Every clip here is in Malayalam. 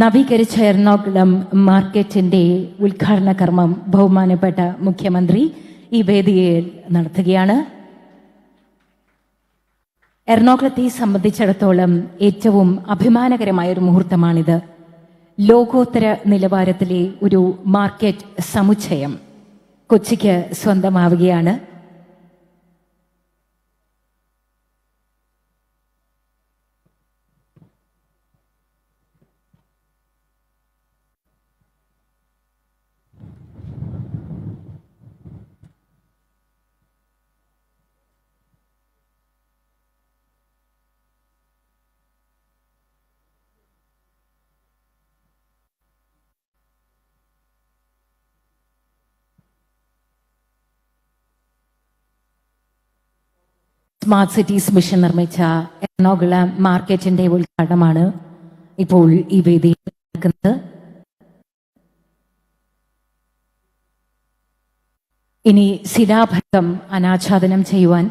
നവീകരിച്ച എറണാകുളം മാർക്കറ്റിന്റെ ഉദ്ഘാടന കർമ്മം ബഹുമാനപ്പെട്ട മുഖ്യമന്ത്രി ഈ വേദിയിൽ നടത്തുകയാണ്. എറണാകുളത്തെ സംബന്ധിച്ചിടത്തോളം ഏറ്റവും അഭിമാനകരമായ ഒരു മുഹൂർത്തമാണിത്. ലോകോത്തര നിലവാരത്തിലെ ഒരു മാർക്കറ്റ് സമുച്ചയം കൊച്ചിക്ക് സ്വന്തമാവുകയാണ്. സ്മാർട്ട് സിറ്റീസ് മിഷൻ നിർമ്മിച്ച എറണാകുളം മാർക്കറ്റിന്റെ ഉദ്ഘാടനമാണ് ഇപ്പോൾ ഈ വേദിയിൽ നടക്കുന്നത്. ഇനി ശിലാഭരണം അനാച്ഛാദനം ചെയ്യുവാൻ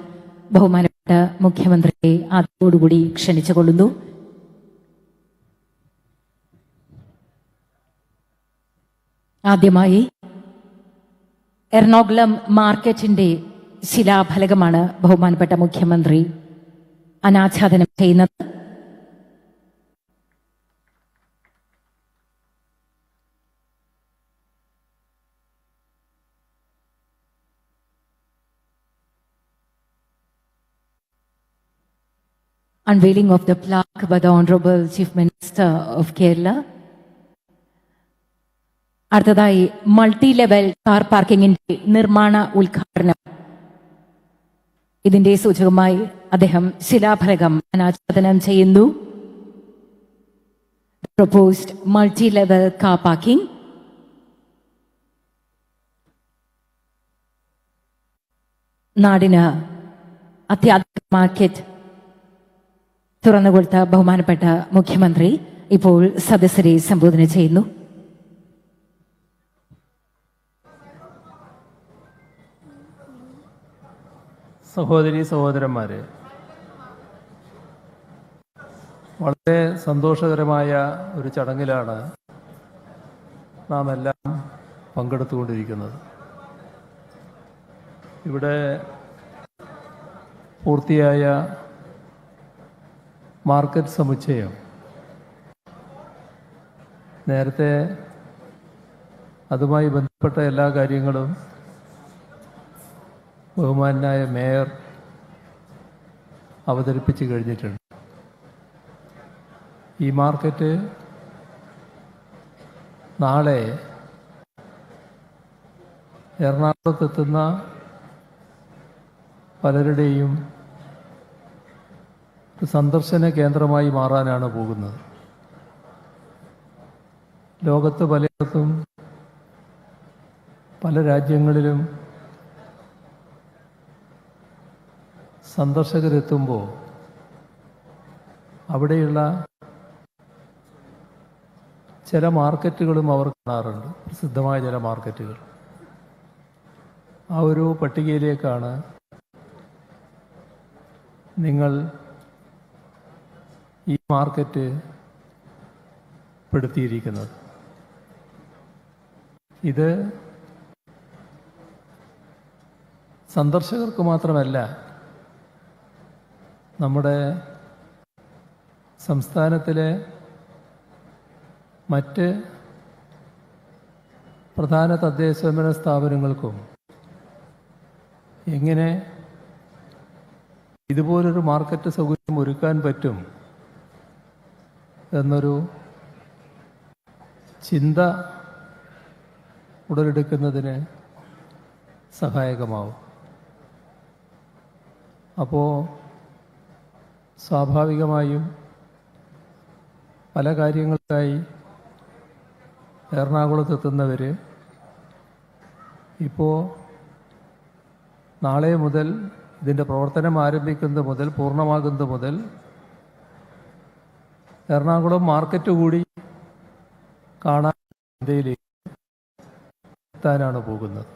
ബഹുമാനപ്പെട്ട മുഖ്യമന്ത്രിയെ ആദ്യത്തോടുകൂടി ക്ഷണിച്ചുകൊള്ളുന്നു. ആദ്യമായി എറണാകുളം മാർക്കറ്റിന്റെ ശിലാഫലകമാണ് ബഹുമാനപ്പെട്ട മുഖ്യമന്ത്രി അനാച്ഛാദനം ചെയ്യുന്നത് unveiling of the plaque by the Honorable Chief Minister of Kerala. അടുത്തതായി മൾട്ടി ലെവൽ കാർ പാർക്കിംഗിന്റെ നിർമ്മാണ ഉദ്ഘാടനം ഇതിന്റെ സൂചകമായി അദ്ദേഹം ശിലാഫലകം അനാച്ഛാദനം ചെയ്യുന്നു. Proposed multi level car parking നാടിന് അത്യാധുനിക മാർക്കറ്റ് തുറന്നുകൊടുത്ത ബഹുമാനപ്പെട്ട മുഖ്യമന്ത്രി ഇപ്പോൾ സദസ്സരെ സംബോധന ചെയ്യുന്നു. സഹോദരി സഹോദരന്മാരെ വളരെ സന്തോഷകരമായ ഒരു ചടങ്ങിലാണ് നാം എല്ലാം പങ്കെടുത്തുകൊണ്ടിരിക്കുന്നത്. ഇവിടെ പൂർത്തിയായ മാർക്കറ്റ് സമുച്ചയം. നേരത്തെ അതുമായി ബന്ധപ്പെട്ട എല്ലാ കാര്യങ്ങളും ബഹുമാനായ മേയർ അവതരിപ്പിച്ച് കഴിഞ്ഞിട്ടുണ്ട്. ഈ മാർക്കറ്റ് നാളെ എറണാകുളത്തെത്തുന്ന പലരുടെയും സന്ദർശന കേന്ദ്രമായി മാറാനാണ് പോകുന്നത്. ലോകത്ത് പലയിടത്തും പല രാജ്യങ്ങളിലും സന്ദർശകരെത്തുമ്പോൾ അവിടെയുള്ള ചില മാർക്കറ്റുകളും അവർ കാണാറുണ്ട്. പ്രസിദ്ധമായ ചില മാർക്കറ്റുകൾ. ആ ഒരു പട്ടികയിലേക്കാണ് നിങ്ങൾ ഈ മാർക്കറ്റ് പെടുത്തിയിരിക്കുന്നത്. ഇത് സന്ദർശകർക്ക് മാത്രമല്ല നമ്മുടെ സംസ്ഥാനത്തിലെ മറ്റ് പ്രധാന തദ്ദേശ സ്വയംഭരണ സ്ഥാപനങ്ങൾക്കും എങ്ങനെ ഇതുപോലൊരു മാർക്കറ്റ് സൗകര്യം ഒരുക്കാൻ പറ്റും എന്നൊരു ചിന്ത ഉടലെടുക്കുന്നതിന് സഹായകമാവും. അപ്പോൾ സ്വാഭാവികമായും പല കാര്യങ്ങൾക്കായി എറണാകുളത്തെത്തുന്നവർ ഇപ്പോൾ നാളെ മുതൽ ഇതിന്റെ പ്രവർത്തനം ആരംഭിക്കുന്നത് മുതൽ പൂർണമാകുന്നത് മുതൽ എറണാകുളം മാർക്കറ്റ് കൂടി കാണാൻ ഇന്ത്യയിലേക്ക് എത്താനാണ് പോകുന്നത്.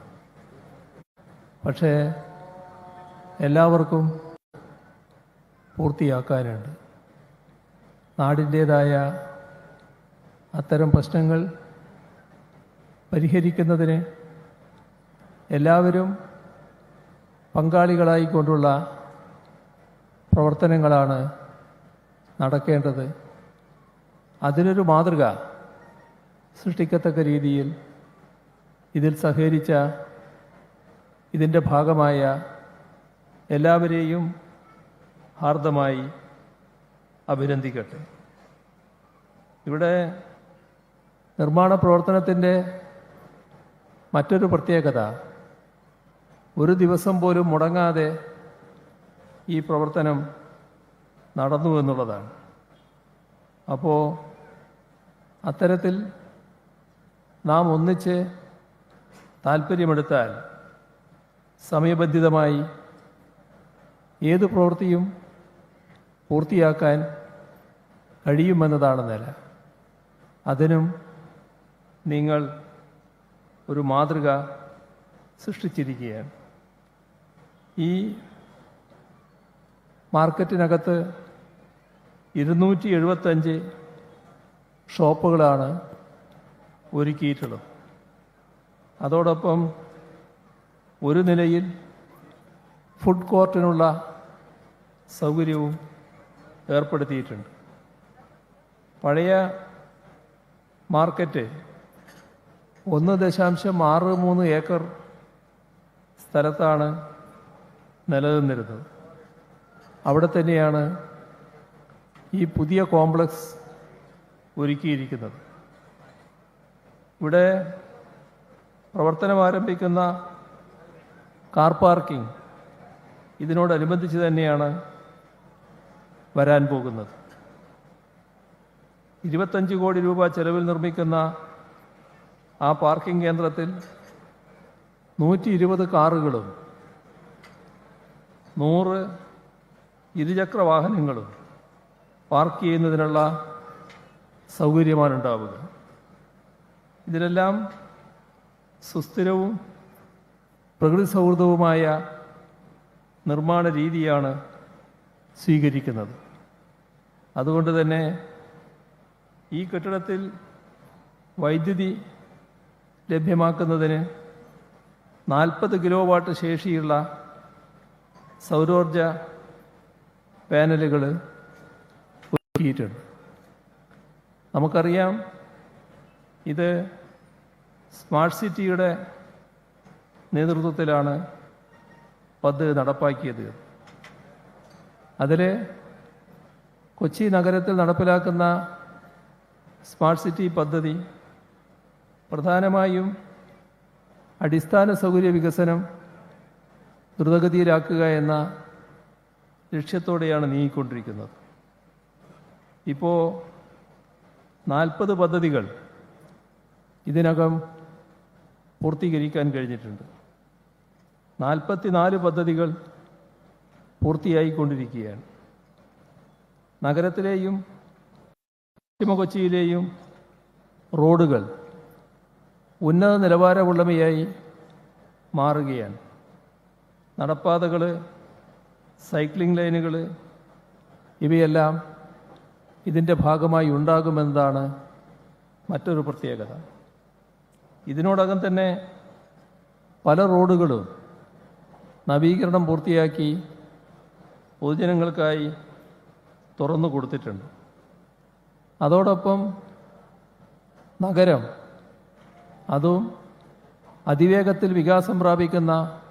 പക്ഷേ എല്ലാവർക്കും പൂർത്തിയാക്കാനുണ്ട്. നാടിന്റേതായ അത്തരം പ്രശ്നങ്ങൾ പരിഹരിക്കുന്നതിന് എല്ലാവരും പങ്കാളികളായിക്കൊണ്ടുള്ള പ്രവർത്തനങ്ങളാണ് നടക്കേണ്ടത്. അതിനൊരു മാതൃക സൃഷ്ടിക്കത്തക്ക രീതിയിൽ ഇതിൽ സഹകരിച്ച ഇതിന്റെ ഭാഗമായ എല്ലാവരെയും ഹാർദമായി അഭിനന്ദിക്കട്ടെ. ഇവിടെ നിർമ്മാണ പ്രവർത്തനത്തിന്റെ മറ്റൊരു പ്രത്യേകത ഒരു ദിവസം പോലും മുടങ്ങാതെ ഈ പ്രവർത്തനം നടന്നു എന്നുള്ളതാണ്. അപ്പോൾ അത്തരത്തിൽ നാം ഒന്നിച്ച് താല്പര്യമെടുത്താൽ സമയബന്ധിതമായി ഏത് പ്രവൃത്തിയും പൂർത്തിയാക്കാൻ കഴിയുമെന്നതാണ് നില. അതിനും നിങ്ങൾ ഒരു മാതൃക സൃഷ്ടിച്ചിരിക്കുകയാണ്. ഈ മാർക്കറ്റിനകത്ത് ഇരുന്നൂറ്റി എഴുപത്തഞ്ച് ഷോപ്പുകളാണ് ഒരുക്കിയിട്ടുള്ളത്. അതോടൊപ്പം ഒരു നിലയിൽ ഫുഡ് കോർട്ടിനുള്ള സൗകര്യവും ഏർപ്പെടുത്തിയിട്ടുണ്ട്. പഴയ മാർക്കറ്റ് ഒന്ന് ദശാംശം ആറ് മൂന്ന് ഏക്കർ സ്ഥലത്താണ് നിലനിന്നിരുന്നത്. അവിടെ തന്നെയാണ് ഈ പുതിയ കോംപ്ലക്സ് ഒരുക്കിയിരിക്കുന്നത്. ഇവിടെ പ്രവർത്തനം ആരംഭിക്കുന്ന കാർ പാർക്കിംഗ് ഇതിനോടനുബന്ധിച്ച് തന്നെയാണ് വരാൻ പോകുന്നത്. ഇരുപത്തഞ്ച് കോടി രൂപ ചെലവിൽ നിർമ്മിക്കുന്ന ആ പാർക്കിംഗ് കേന്ദ്രത്തിൽ നൂറ്റി ഇരുപത് കാറുകളും നൂറ് ഇരുചക്ര വാഹനങ്ങളും പാർക്ക് ചെയ്യുന്നതിനുള്ള സൗകര്യമാണ് ഉണ്ടാവുക. ഇതിലെല്ലാം സുസ്ഥിരവും പ്രകൃതി സൗഹൃദവുമായ നിർമ്മാണ രീതിയാണ് സ്വീകരിക്കുന്നത്. അതുകൊണ്ട് തന്നെ ഈ കെട്ടിടത്തിൽ വൈദ്യുതി ലഭ്യമാക്കുന്നതിന് നാൽപ്പത് കിലോ വാട്ട് ശേഷിയുള്ള സൗരോർജ പാനലുകൾ ഒരുക്കിയിട്ടുണ്ട്. നമുക്കറിയാം ഇത് സ്മാർട്ട് സിറ്റിയുടെ നേതൃത്വത്തിലാണ് പദ്ധതി നടപ്പാക്കിയത്. അതിൽ കൊച്ചി നഗരത്തിൽ നടപ്പിലാക്കുന്ന സ്മാർട്ട് സിറ്റി പദ്ധതി പ്രധാനമായും അടിസ്ഥാന സൗകര്യ വികസനം ദ്രുതഗതിയിലാക്കുക എന്ന ലക്ഷ്യത്തോടെയാണ് നീങ്ങിക്കൊണ്ടിരിക്കുന്നത്. ഇപ്പോൾ നാൽപ്പത് പദ്ധതികൾ ഇതിനകം പൂർത്തീകരിക്കാൻ കഴിഞ്ഞിട്ടുണ്ട്. നാൽപ്പത്തിനാല് പദ്ധതികൾ പൂർത്തിയായിക്കൊണ്ടിരിക്കുകയാണ്. നഗരത്തിലെയും പശ്ചിമ കൊച്ചിയിലെയും റോഡുകൾ ഉന്നത നിലവാരമുള്ളവയായി മാറുകയാണ്. നടപ്പാതകൾ സൈക്ലിംഗ് ലൈനുകൾ ഇവയെല്ലാം ഇതിന്റെ ഭാഗമായി ഉണ്ടാകുമെന്നതാണ് മറ്റൊരു പ്രത്യേകത. ഇതിനോടകം തന്നെ പല റോഡുകളും നവീകരണം പൂർത്തിയാക്കി പൊതുജനങ്ങൾക്കായി തുറന്നു കൊടുത്തിട്ടുണ്ട്. അതോടൊപ്പം നഗരം അതും അതിവേഗത്തിൽ വികാസം പ്രാപിക്കുന്ന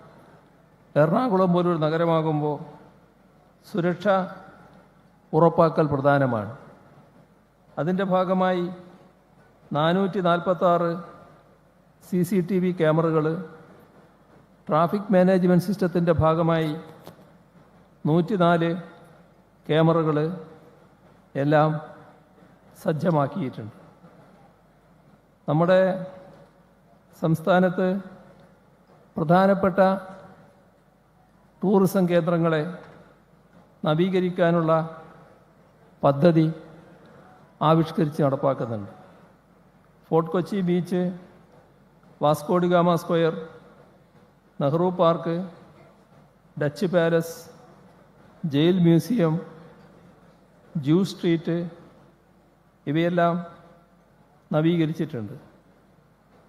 എറണാകുളം പോലൊരു നഗരമാകുമ്പോൾ സുരക്ഷ ഉറപ്പാക്കൽ പ്രധാനമാണ്. അതിന്റെ ഭാഗമായി നാനൂറ്റി നാൽപ്പത്താറ് സി സി ടി വി ക്യാമറകൾ ട്രാഫിക് മാനേജ്മെന്റ് സിസ്റ്റത്തിന്റെ ഭാഗമായി നൂറ്റിനാല് ക്യാമറകൾ എല്ലാം സജ്ജമാക്കിയിട്ടുണ്ട്. നമ്മുടെ സംസ്ഥാനത്ത് പ്രധാനപ്പെട്ട ടൂറിസം കേന്ദ്രങ്ങളെ നവീകരിക്കാനുള്ള പദ്ധതി ആവിഷ്കരിച്ച് നടപ്പാക്കുന്നുണ്ട്. Fort Kochi beach Vasco da Gama square Nehru park Dutch palace jail museum Jew street ഇവയെല്ലാം നവീകരിച്ചിട്ടുണ്ട്.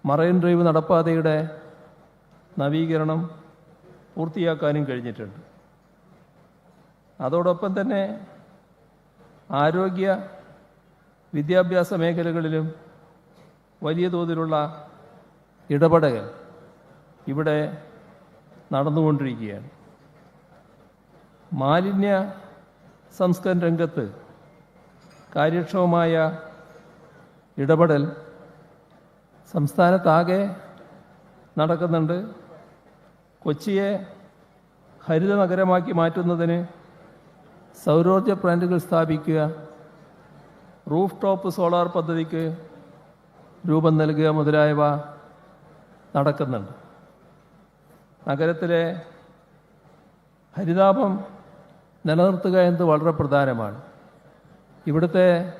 മറൈൻ ഡ്രൈവ് നടപ്പാതയുടെ നവീകരണം പൂർത്തിയാക്കാനും കഴിഞ്ഞിട്ടുണ്ട്. അതോടൊപ്പം തന്നെ ആരോഗ്യ വിദ്യാഭ്യാസ മേഖലകളിലും വലിയ തോതിലുള്ള ഇടപെടൽ ഇവിടെ നടന്നുകൊണ്ടിരിക്കുകയാണ്. മാലിന്യ സംസ്കരണ രംഗത്ത് കാര്യക്ഷമമായ ഇടപെടൽ സംസ്ഥാനത്താകെ നടക്കുന്നുണ്ട്. കൊച്ചിയെ ഹരിത നഗരമാക്കി മാറ്റുന്നതിന് സൗരോർജ പ്ലാന്റുകൾ സ്ഥാപിക്കുക റൂഫ് ടോപ്പ് സോളാർ പദ്ധതിക്ക് രൂപം നൽകുക മുതലായവ നടക്കുന്നുണ്ട്. നഗരത്തിലെ ഹരിതാപം നിലനിർത്തുക എന്നത് വളരെ പ്രധാനമാണ്. ഇവിടുത്തെ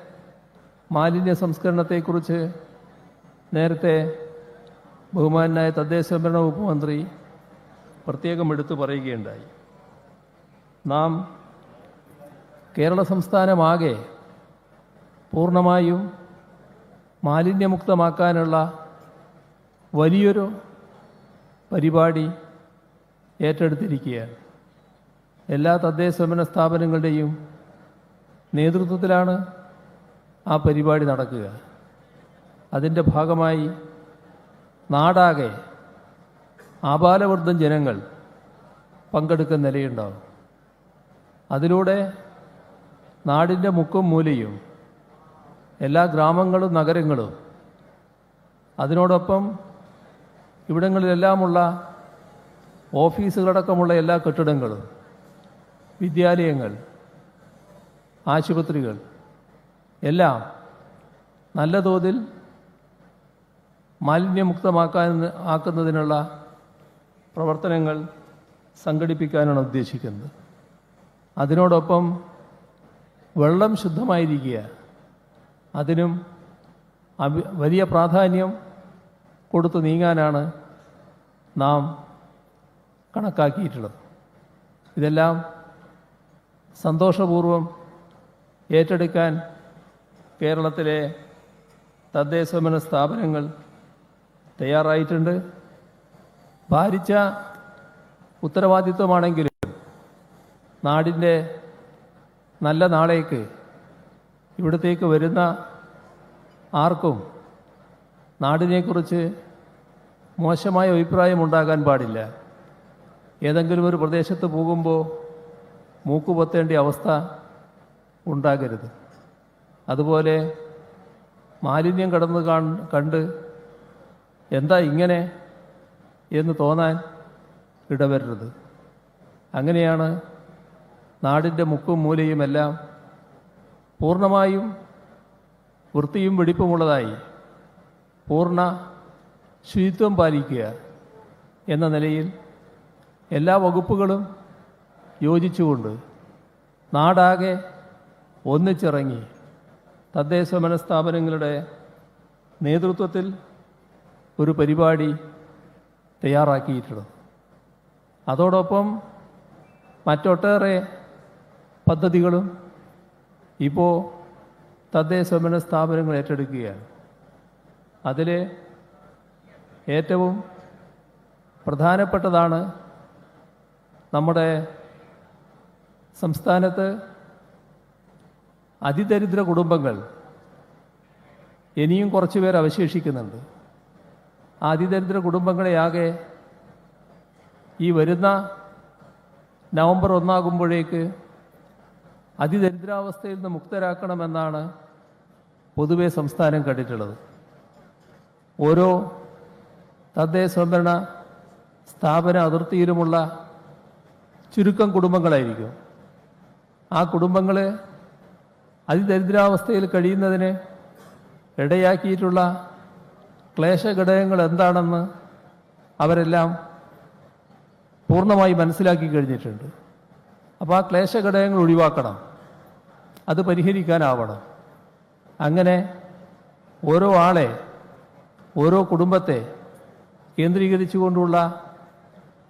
മാലിന്യ സംസ്കരണത്തെക്കുറിച്ച് നേരത്തെ ബഹുമാനായ തദ്ദേശ ഭരണ വകുപ്പ് മന്ത്രി പ്രത്യേകം എടുത്തു പറയുകയുണ്ടായി. നാം കേരള സംസ്ഥാനമാകെ പൂർണമായും മാലിന്യമുക്തമാക്കാനുള്ള വലിയൊരു പരിപാടി ഏറ്റെടുത്തിരിക്കുകയാണ്. എല്ലാ തദ്ദേശ സ്വയംഭരണ സ്ഥാപനങ്ങളുടെയും നേതൃത്വത്തിലാണ് ആ പരിപാടി നടക്കുക. അതിന്റെ ഭാഗമായി നാടാകെ ആപാലവൃദ്ധം ജനങ്ങൾ പങ്കെടുക്കുന്ന നിലയുണ്ടാവും. അതിലൂടെ നാടിന്റെ മുക്കും മൂലയും എല്ലാ ഗ്രാമങ്ങളും നഗരങ്ങളും അതിനോടൊപ്പം ഇവിടങ്ങളിലെല്ലാമുള്ള ഓഫീസുകളടക്കമുള്ള എല്ലാ കെട്ടിടങ്ങളും വിദ്യാലയങ്ങൾ ആശുപത്രികൾ എല്ലാം നല്ല തോതിൽ മാലിന്യമുക്തമാക്കാൻ ആക്കുന്നതിനുള്ള പ്രവർത്തനങ്ങൾ സംഘടിപ്പിക്കാനാണ് ഉദ്ദേശിക്കുന്നത്. അതിനോടൊപ്പം വെള്ളം ശുദ്ധമായിരിക്കുക അതിനും വലിയ പ്രാധാന്യം കൊടുത്തു നീങ്ങാനാണ് നാം കണക്കാക്കിയിട്ടുള്ളത്. ഇതെല്ലാം സന്തോഷപൂർവം ഏറ്റെടുക്കാൻ കേരളത്തിലെ തദ്ദേശഭരണ സ്ഥാപനങ്ങൾ തയ്യാറായിട്ടുണ്ട്. ഭാരിച്ച ഉത്തരവാദിത്വമാണെങ്കിലും നാടിന്റെ നല്ല നാളേക്ക് ഇവിടത്തേക്ക് വരുന്ന ആർക്കും നാടിനെക്കുറിച്ച് മോശമായ അഭിപ്രായം ഉണ്ടാകാൻ പാടില്ല. ഏതെങ്കിലും ഒരു പ്രദേശത്ത് പോകുമ്പോൾ മൂക്കുപൊത്തേണ്ട അവസ്ഥ ഉണ്ടാകരുത്. അതുപോലെ മാലിന്യം കടന്ന് കാണ് കണ്ട് എന്താ ഇങ്ങനെ എന്ന് തോന്നാൻ ഇടവരരുത്. അങ്ങനെയാണ് നാടിന്റെ മുക്കും മൂലയുമെല്ലാം പൂർണമായും വൃത്തിയും വെടിപ്പുമുള്ളതായി പൂർണ ശുചിത്വം പാലിക്കുക എന്ന നിലയിൽ എല്ലാ വകുപ്പുകളും യോജിച്ചുകൊണ്ട് നാടാകെ ഒന്നിച്ചിറങ്ങി തദ്ദേശ മനസ്ഥാപനങ്ങളുടെ നേതൃത്വത്തിൽ ഒരു പരിപാടി തയ്യാറാക്കിയിട്ടുള്ളത് അതോടൊപ്പം മറ്റൊട്ടേറെ പദ്ധതികളും ഇപ്പോൾ തദ്ദേശ സ്ഥാപനങ്ങൾ ഏറ്റെടുക്കുകയാണ്. അതിൽ ഏറ്റവും പ്രധാനപ്പെട്ടതാണ് നമ്മുടെ സംസ്ഥാനത്ത് അതിദരിദ്ര കുടുംബങ്ങൾ ഇനിയും കുറച്ച് പേർ അവശേഷിക്കുന്നുണ്ട്. ആ അതിദരിദ്ര കുടുംബങ്ങളെ ആകെ ഈ വരുന്ന നവംബർ ഒന്നാകുമ്പോഴേക്ക് അതിദരിദ്രാവസ്ഥയിൽ നിന്ന് മുക്തരാക്കണമെന്നാണ് പൊതുവെ സംസ്ഥാനം കണ്ടിട്ടുള്ളത്. ഓരോ തദ്ദേശ സ്വയംഭരണ സ്ഥാപന അതിർത്തിയിലുമുള്ള ചുരുക്കം കുടുംബങ്ങളായിരിക്കും. ആ കുടുംബങ്ങളെ അതിദരിദ്രാവസ്ഥയിൽ കഴിയുന്നതിന് ഇടയാക്കിയിട്ടുള്ള ക്ലേശഘടകങ്ങൾ എന്താണെന്ന് അവരെല്ലാം പൂർണമായി മനസ്സിലാക്കി കഴിഞ്ഞിട്ടുണ്ട്. അപ്പോൾ ആ ക്ലേശഘടകങ്ങൾ ഒഴിവാക്കണം. അത് പരിഹരിക്കാനാവണം. അങ്ങനെ ഓരോ ആളെ ഓരോ കുടുംബത്തെ കേന്ദ്രീകരിച്ചുകൊണ്ടുള്ള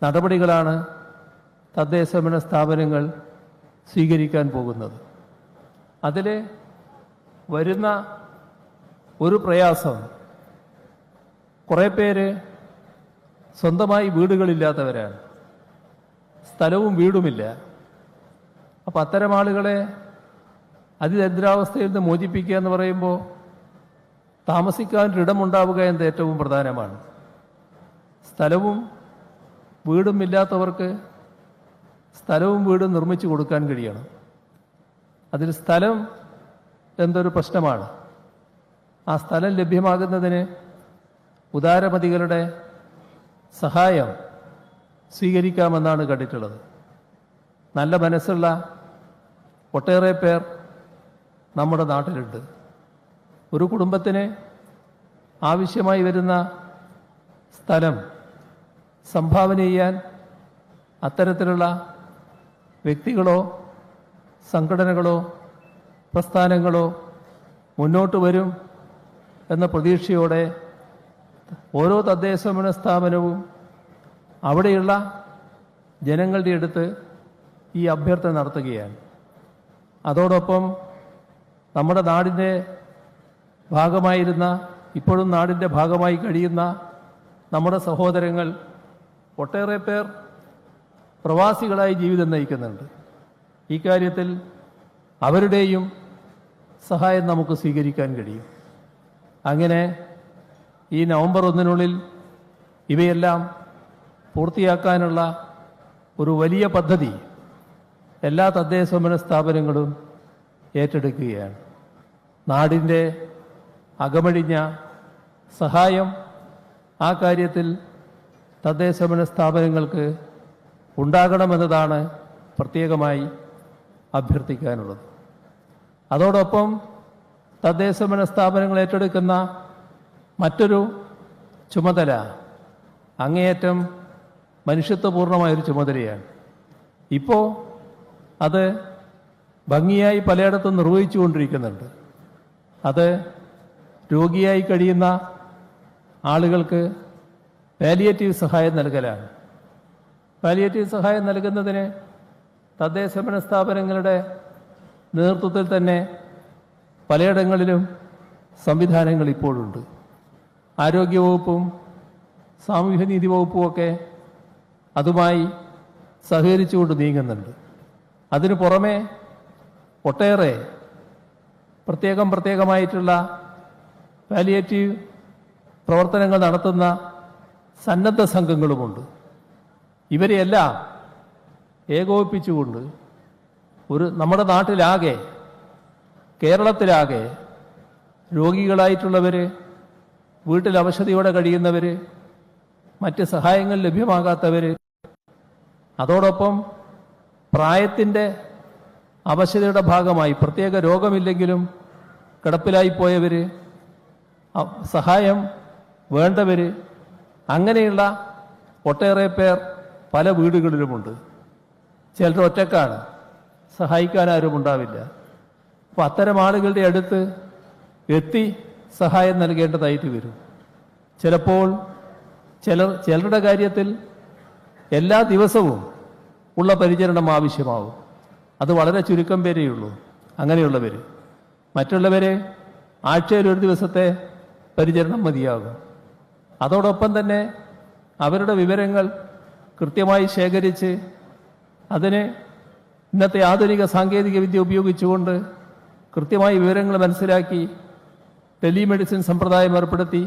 നടപടികളാണ് തദ്ദേശ സ്ഥാപനങ്ങൾ സ്വീകരിക്കാൻ പോകുന്നത്. അതിൽ വരുന്ന ഒരു പ്രയാസം കുറേ പേര് സ്വന്തമായി വീടുകളില്ലാത്തവരാണ്. സ്ഥലവും വീടുമില്ല. അപ്പം അത്തരം ആളുകളെ അതിദരിദ്രാവസ്ഥയിൽ നിന്ന് മോചിപ്പിക്കുക എന്ന് പറയുമ്പോൾ താമസിക്കാൻ ഇടമുണ്ടാവുക എന്നത് ഏറ്റവും പ്രധാനമാണ്. സ്ഥലവും വീടും ഇല്ലാത്തവർക്ക് സ്ഥലവും വീടും നിർമ്മിച്ചു കൊടുക്കാൻ കഴിയണം. അതിൽ സ്ഥലം എന്തൊരു പ്രശ്നമാണ്. ആ സ്ഥലം ലഭ്യമാകുന്നതിന് ഉദാരമതികളുടെ സഹായം സ്വീകരിക്കാമെന്നാണ് കണ്ടിട്ടുള്ളത്. നല്ല മനസ്സുള്ള ഒട്ടേറെ പേർ നമ്മുടെ നാട്ടിലുണ്ട്. ഒരു കുടുംബത്തിന് ആവശ്യമായി വരുന്ന സ്ഥലം സംഭാവന ചെയ്യാൻ അത്തരത്തിലുള്ള വ്യക്തികളോ സംഘടനകളോ പ്രസ്ഥാനങ്ങളോ മുന്നോട്ട് വരും എന്ന പ്രതീക്ഷയോടെ ഓരോ തദ്ദേശ സ്ഥാപനവും അവിടെയുള്ള ജനങ്ങളുടെ അടുത്ത് ഈ അഭ്യർത്ഥന നടത്തുകയാണ്. അതോടൊപ്പം നമ്മുടെ നാടിന്റെ ഭാഗമായിരുന്ന ഇപ്പോഴും നാടിന്റെ ഭാഗമായി കഴിയുന്ന നമ്മുടെ സഹോദരങ്ങൾ ഒട്ടേറെ പേർ പ്രവാസികളായി ജീവിതം നയിക്കുന്നുണ്ട്. ഈ കാര്യത്തിൽ അവരുടെയും സഹായം നമുക്ക് സ്വീകരിക്കാൻ കഴിയും. അങ്ങനെ ഈ നവംബർ ഒന്നിനുള്ളിൽ ഇവയെല്ലാം പൂർത്തിയാക്കാനുള്ള ഒരു വലിയ പദ്ധതി എല്ലാ തദ്ദേശ സ്വമന സ്ഥാപനങ്ങളും ഏറ്റെടുക്കുകയാണ്. നാടിന്റെ അകമഴിഞ്ഞ സഹായം ആ കാര്യത്തിൽ തദ്ദേശ സ്വമന സ്ഥാപനങ്ങൾക്ക് ഉണ്ടാകണമെന്നതാണ് പ്രത്യേകമായി അഭ്യർത്ഥിക്കാനുള്ളത്. അതോടൊപ്പം തദ്ദേശ ഭരണ സ്ഥാപനങ്ങൾ ഏറ്റെടുക്കുന്ന മറ്റൊരു ചുമതല അങ്ങേയറ്റം മനുഷ്യത്വപൂർണമായൊരു ചുമതലയാണ്. ഇപ്പോൾ അത് ഭംഗിയായി പലയിടത്തും നിർവഹിച്ചുകൊണ്ടിരിക്കുന്നുണ്ട്. അത് രോഗിയായി കഴിയുന്ന ആളുകൾക്ക് വാലിയേറ്റീവ് സഹായം നൽകലാണ്. പാലിയേറ്റീവ് സഹായം നൽകുന്നതിന് തദ്ദേശ ഭരണ സ്ഥാപനങ്ങളുടെ നേതൃത്വത്തിൽ തന്നെ പലയിടങ്ങളിലും സംവിധാനങ്ങൾ ഇപ്പോഴുണ്ട്. ആരോഗ്യവകുപ്പും സാമൂഹ്യനീതി വകുപ്പും ഒക്കെ അതുമായി സഹകരിച്ചുകൊണ്ട് നീങ്ങുന്നുണ്ട്. അതിനു പുറമെ ഒട്ടേറെ പ്രത്യേകം പ്രത്യേകമായിട്ടുള്ള പാലിയേറ്റീവ് പ്രവർത്തനങ്ങൾ നടത്തുന്ന സന്നദ്ധ സംഘങ്ങളുമുണ്ട്. ഇവരെയെല്ലാം ഏകോപിപ്പിച്ചുകൊണ്ട് ഒരു നമ്മുടെ നാട്ടിലാകെ കേരളത്തിലാകെ രോഗികളായിട്ടുള്ളവർ വീട്ടിൽ അവശതയോടെ കഴിയുന്നവർ മറ്റ് സഹായങ്ങൾ ലഭ്യമാകാത്തവർ അതോടൊപ്പം പ്രായത്തിന്റെ അവശതയുടെ ഭാഗമായി പ്രത്യേക രോഗമില്ലെങ്കിലും കിടപ്പിലായി പോയവർ സഹായം വേണ്ടവർ അങ്ങനെയുള്ള ഒട്ടേറെ പേർ പല വീടുകളിലുമുണ്ട്. ചിലർ ഒറ്റക്കാണ്. സഹായിക്കാൻ ആരും ഉണ്ടാവില്ല. അപ്പം അത്തരം ആളുകളുടെ അടുത്ത് എത്തി സഹായം നൽകേണ്ടതായിട്ട് വരും. ചിലപ്പോൾ ചിലർ ചിലരുടെ കാര്യത്തിൽ എല്ലാ ദിവസവും ഉള്ള പരിചരണം ആവശ്യമാവും. അത് വളരെ ചുരുക്കം പേരെയുള്ളൂ അങ്ങനെയുള്ളവർ മറ്റുള്ളവരെ ആഴ്ചയിൽ ഒരു ദിവസത്തെ പരിചരണം മതിയാകും. അതോടൊപ്പം തന്നെ അവരുടെ വിവരങ്ങൾ കൃത്യമായി ശേഖരിച്ച് അതിനെ ഇന്നത്തെ ആധുനിക സാങ്കേതിക വിദ്യ ഉപയോഗിച്ചുകൊണ്ട് കൃത്യമായി വിവരങ്ങൾ മനസ്സിലാക്കി ടെലിമെഡിസിൻ സമ്പ്രദായം ഏർപ്പെടുത്തി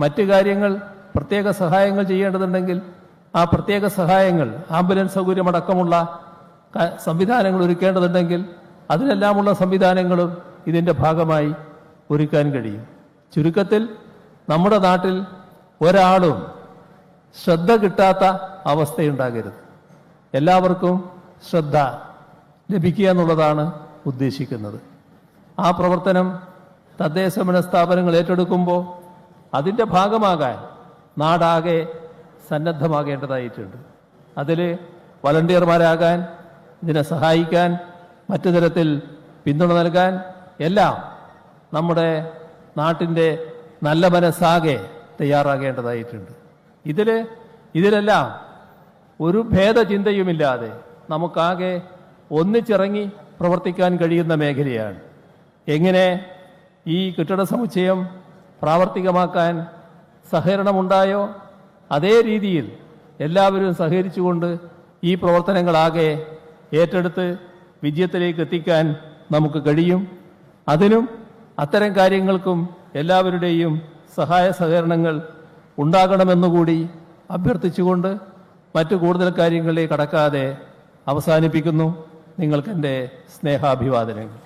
മറ്റ് കാര്യങ്ങൾ പ്രത്യേക സഹായങ്ങൾ ചെയ്യേണ്ടതുണ്ടെങ്കിൽ ആ പ്രത്യേക സഹായങ്ങൾ ആംബുലൻസ് സൗകര്യമടക്കമുള്ള സംവിധാനങ്ങൾ ഒരുക്കേണ്ടതുണ്ടെങ്കിൽ അതിനെല്ലാമുള്ള സംവിധാനങ്ങളും ഇതിന്റെ ഭാഗമായി ഒരുക്കാൻ കഴിയും. ചുരുക്കത്തിൽ നമ്മുടെ നാട്ടിൽ ഒരാളും ശ്രദ്ധ കിട്ടാത്ത അവസ്ഥയുണ്ടാകരുത്. എല്ലാവർക്കും ശ്രദ്ധ ലഭിക്കുക എന്നുള്ളതാണ് ഉദ്ദേശിക്കുന്നത്. ആ പ്രവർത്തനം തദ്ദേശ ഭരണ സ്ഥാപനങ്ങൾ ഏറ്റെടുക്കുമ്പോൾ അതിന്റെ ഭാഗമാകാൻ നാടാകെ സന്നദ്ധമാകേണ്ടതായിട്ടുണ്ട്. അതിൽ വളണ്ടിയർമാരാകാൻ ഇതിനെ സഹായിക്കാൻ മറ്റു തരത്തിൽ പിന്തുണ നൽകാൻ എല്ലാം നമ്മുടെ നാട്ടിന്റെ നല്ല മനസ്സാകെ തയ്യാറാകേണ്ടതായിട്ടുണ്ട്. ഇതിൽ ഇതിലെല്ലാം ഒരു ഭേദചിന്തയുമില്ലാതെ നമുക്കാകെ ഒന്നിച്ചിറങ്ങി പ്രവർത്തിക്കാൻ കഴിയുന്ന മേഖലയാണ്. എങ്ങനെ ഈ കെട്ടിട സമുച്ചയം പ്രാവർത്തികമാക്കാൻ സഹകരണമുണ്ടായോ? അതേ രീതിയിൽ എല്ലാവരും സഹകരിച്ചുകൊണ്ട് ഈ പ്രവർത്തനങ്ങളാകെ ഏറ്റെടുത്ത് വിജയത്തിലേക്ക് എത്തിക്കാൻ നമുക്ക് കഴിയും. അതിനും അത്തരം കാര്യങ്ങൾക്കും എല്ലാവരുടെയും സഹായ സഹകരണങ്ങൾ ഉണ്ടാകണമെന്നുകൂടി അഭ്യർത്ഥിച്ചുകൊണ്ട് മറ്റു കൂടുതൽ കാര്യങ്ങളിലേക്ക് കടക്കാതെ അവസാനിപ്പിക്കുന്നു. നിങ്ങൾക്കെന്റെ സ്നേഹാഭിവാദനങ്ങൾ.